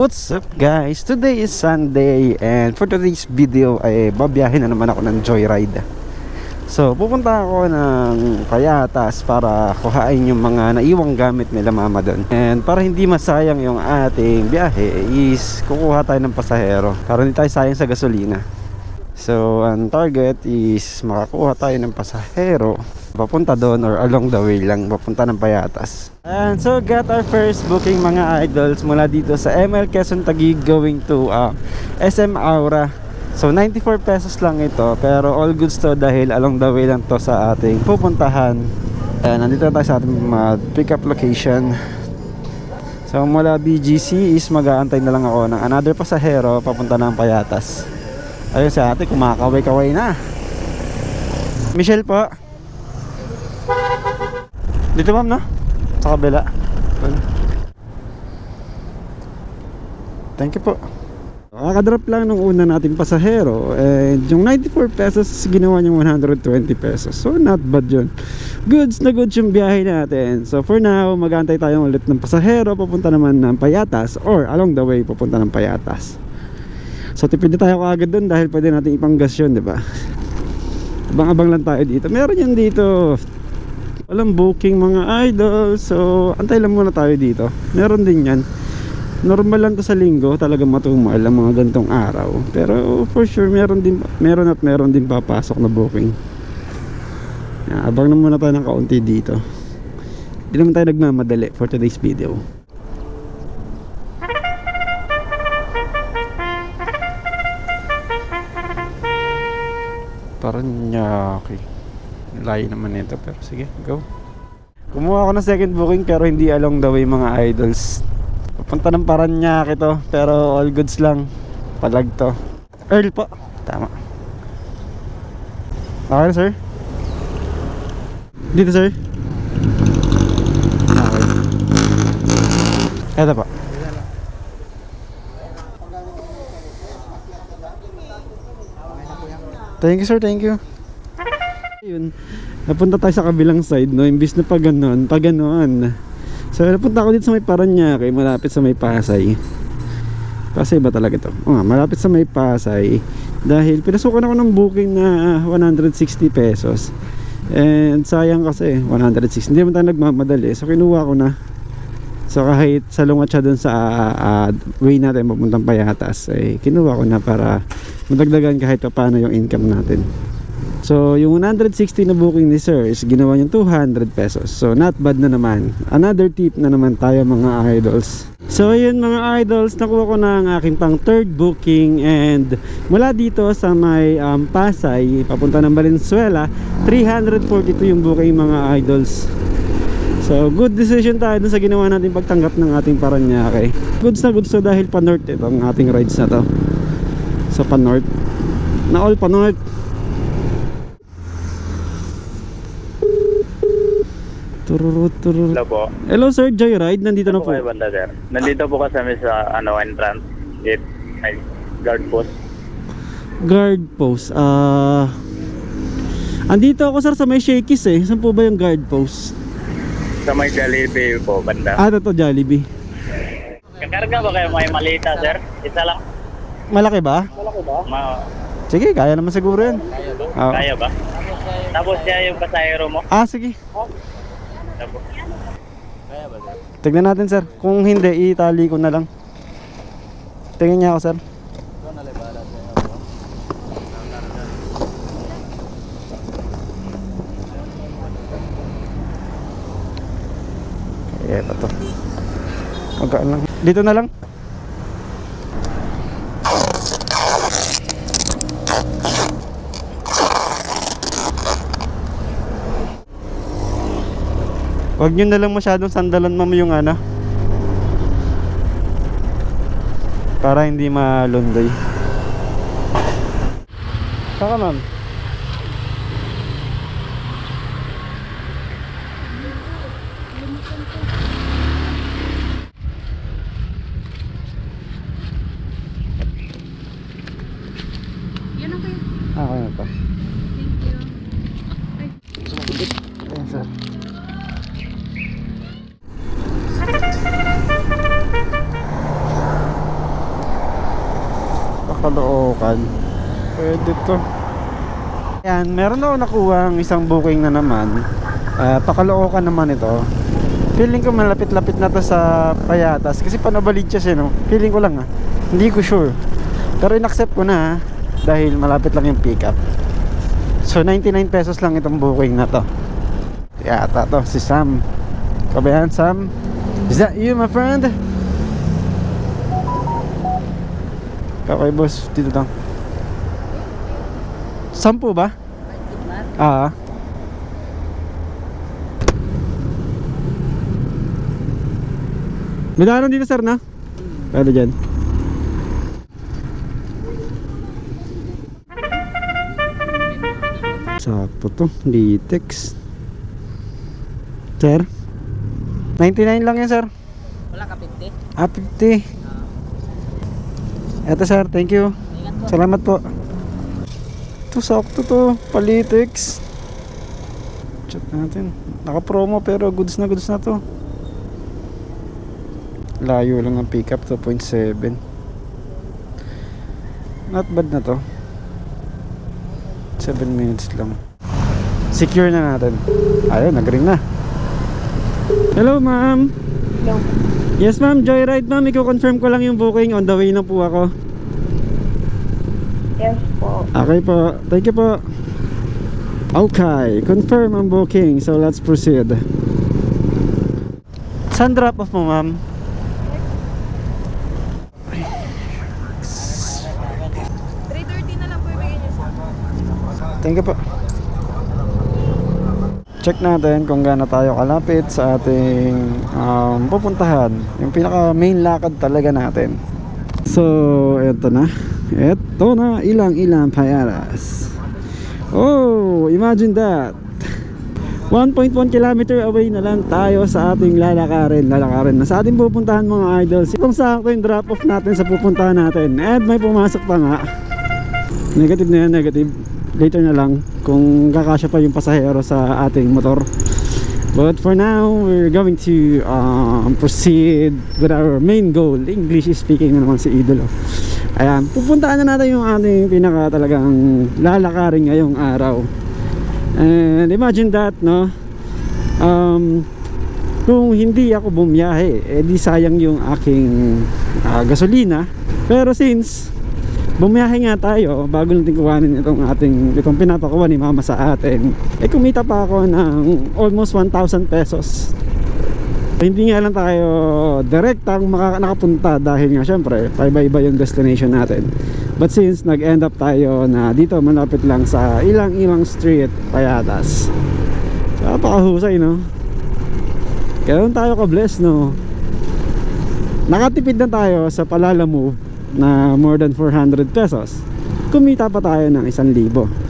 What's up guys? Today is Sunday and for today's video ay babiyahin na naman ako ng joyride. So pupunta ako ng Payatas para kuhain yung mga naiwang gamit nila mama doon. And para hindi masayang yung ating biyahe is kukuha tayo ng pasahero para hindi tayo sayang sa gasolina. So ang target is makakuha tayo ng pasahero papunta doon or along the way lang papunta ng Payatas. And so got our first booking mga idols mula dito sa ML Quezon Taguig going to uh, SM Aura. So 94 pesos lang ito pero all goods to dahil along the way lang to sa ating pupuntahan. And nandito na tayo sa ating uh, pick up location. So mula BGC is mag-aantay na lang ako ng another pasahero papunta ng Payatas. Ayun si ate kumakaway-kaway na. Michelle po. Dito ma'am no? Sa kabila. Thank you po. Kakadrop lang nung una nating pasahero and yung 94 pesos ginawa niyang 120 pesos. So not bad yun. Goods na goods yung biyahe natin. So for now, magantay tayo ulit ng pasahero papunta naman ng Payatas or along the way papunta ng Payatas. So tipid na tayo kaagad dun dahil pwede natin ipanggas yun, di ba? Abang-abang lang tayo dito. Meron yan dito. Walang booking mga idol. So, antay lang muna tayo dito. Meron din yan. Normal lang to sa linggo. Talagang matumal ang mga gantong araw. Pero for sure, meron din meron at meron din papasok na booking. Abang na muna tayo ng kaunti dito. Hindi naman tayo nagmamadali for today's video. Paranaque. Layo naman nito pero sige, go. Kumuha ako ng second booking pero hindi along the way mga idols. Papunta ng Paranaque to pero all goods lang. Palag to. Earl po. Tama. Okay sir? Dito sir? Okay. Eto po. Thank you sir, thank you. Ayun. Napunta tayo sa kabilang side, no? Imbis na pa ganon, pa ganon. So, napunta ako dito sa may Paranaque, malapit sa may Pasay. Pasay ba talaga ito? O nga, malapit sa may Pasay. Dahil pinasukan ako ng booking na 160 pesos. And sayang kasi, 160. Hindi naman tayo nagmamadali. So, kinuha ko na. So, kahit salungat siya dun sa ah, way natin papuntang Payatas, eh, kinuha ko na para madagdagan kahit pa paano yung income natin. So, yung 160 na booking ni sir is ginawa niyang 200 pesos. So, not bad na naman. Another tip na naman tayo mga idols. So, yun mga idols, nakuha ko na ang aking pang third booking and mula dito sa may um, Pasay, papunta ng Valenzuela, 342 yung booking mga idols. So, good decision tayo dun sa ginawa natin pagtanggap ng ating Paranaque. Goods na goods to dahil pa-north itong ating rides na to. So, pa-north. Na all pa-north. Tururut, tururut. Hello po. Hello sir, Joyride. Nandito na Ano po. kayo banda, sir? Nandito po kasama sa ano, entrance gate. Ay, guard post. Guard post. Ah... andito ako sir sa may Shakey's eh. Saan po ba yung guard post? Sa may Jollibee po, banda. Ah, ito to, Jollibee. Kakarga ba kayo may malita, sir? Isa lang? Malaki ba? Malaki ba? Ma Sige, kaya naman siguro yan. Ah, Kaya ba? Tapos siya yung pasahero mo? ah, sige. Tapos. Tignan natin sir. Kung hindi, itali ko na lang. Tingnan niya ako sir. Eh, ito to. Magkaan lang. Dito na lang. Huwag nyo na lang masyadong sandalan ma'am yung ano. Para hindi malundoy. Saka ma'am. Yan ang kayo. Ah, okay na to. Thank you. Ayan sir. Caloocan. Pwede to. Yan, meron ako nakuha ang isang booking na naman. Uh, Pakaloocan naman ito. Feeling ko malapit-lapit na to sa Payatas kasi Panabaligtas eh no. Feeling ko lang ah. Hindi ko sure. Pero in-accept ko na ah, dahil malapit lang yung pick up. So 99 pesos lang itong booking na to. Yata to si Sam. Kabayan Sam? Is that you my friend? Okay boss, dito lang. Sampu ba? Ah. May daanan dito sir na? Pwede dyan. Sakto to, Litex. Sir? 99 lang yan sir. Wala ka 50. Ah, 50. Eto sir, thank you. Salamat po. Ito, sakto to. Palitex. Check natin. Naka-promo pero goods na goods na to. Layo lang ang pickup 2.7. Not bad na to. 7 minutes lang. Secure na natin. Ayun, nag-ring na. Hello, ma'am. Hello. Yes, ma'am. Joyride, ma'am. Iko-confirm ko lang yung booking. On the way na po ako. Yes po. Okay po. Thank you po. Okay. Confirm ang booking. So, let's proceed. Saan drop off mo, ma'am? 3.30 na lang po ibigay niyo sa Thank you po. Check natin kung gaano tayo kalapit sa ating um, pupuntahan. Yung pinaka main lakad talaga natin. So, eto na. Eto na. Ilang ilang payaras. Oh, imagine that. 1.1 kilometer away na lang tayo sa ating lalakarin. Lalakarin na sa ating pupuntahan mga idols. Kung sakto yung drop off natin sa pupuntahan natin. And may pumasok pa nga. Negative na yan, negative. Later na lang kung kakasya pa yung pasahero sa ating motor. But for now, we're going to um, proceed with our main goal. English speaking na naman si Idolo. Ayan, pupuntaan na natin yung ating pinaka talagang lalakarin ngayong araw. And imagine that, no? Um, kung hindi ako bumiyahe, eh di sayang yung aking ah, gasolina. Pero since bumiyahe nga tayo bago natin kuhanin itong ating itong pinapakuha ni mama sa atin. Eh kumita pa ako ng almost 1,000 pesos. Hindi nga lang tayo direktang nakapunta dahil nga syempre paiba-iba yung destination natin. But since nag-end up tayo na dito malapit lang sa ilang-ilang street payatas. So, napakahusay no? Kaya tayo ka-bless no? Nakatipid na tayo sa Palala Move na more than 400 pesos. Kumita pa tayo ng 1,000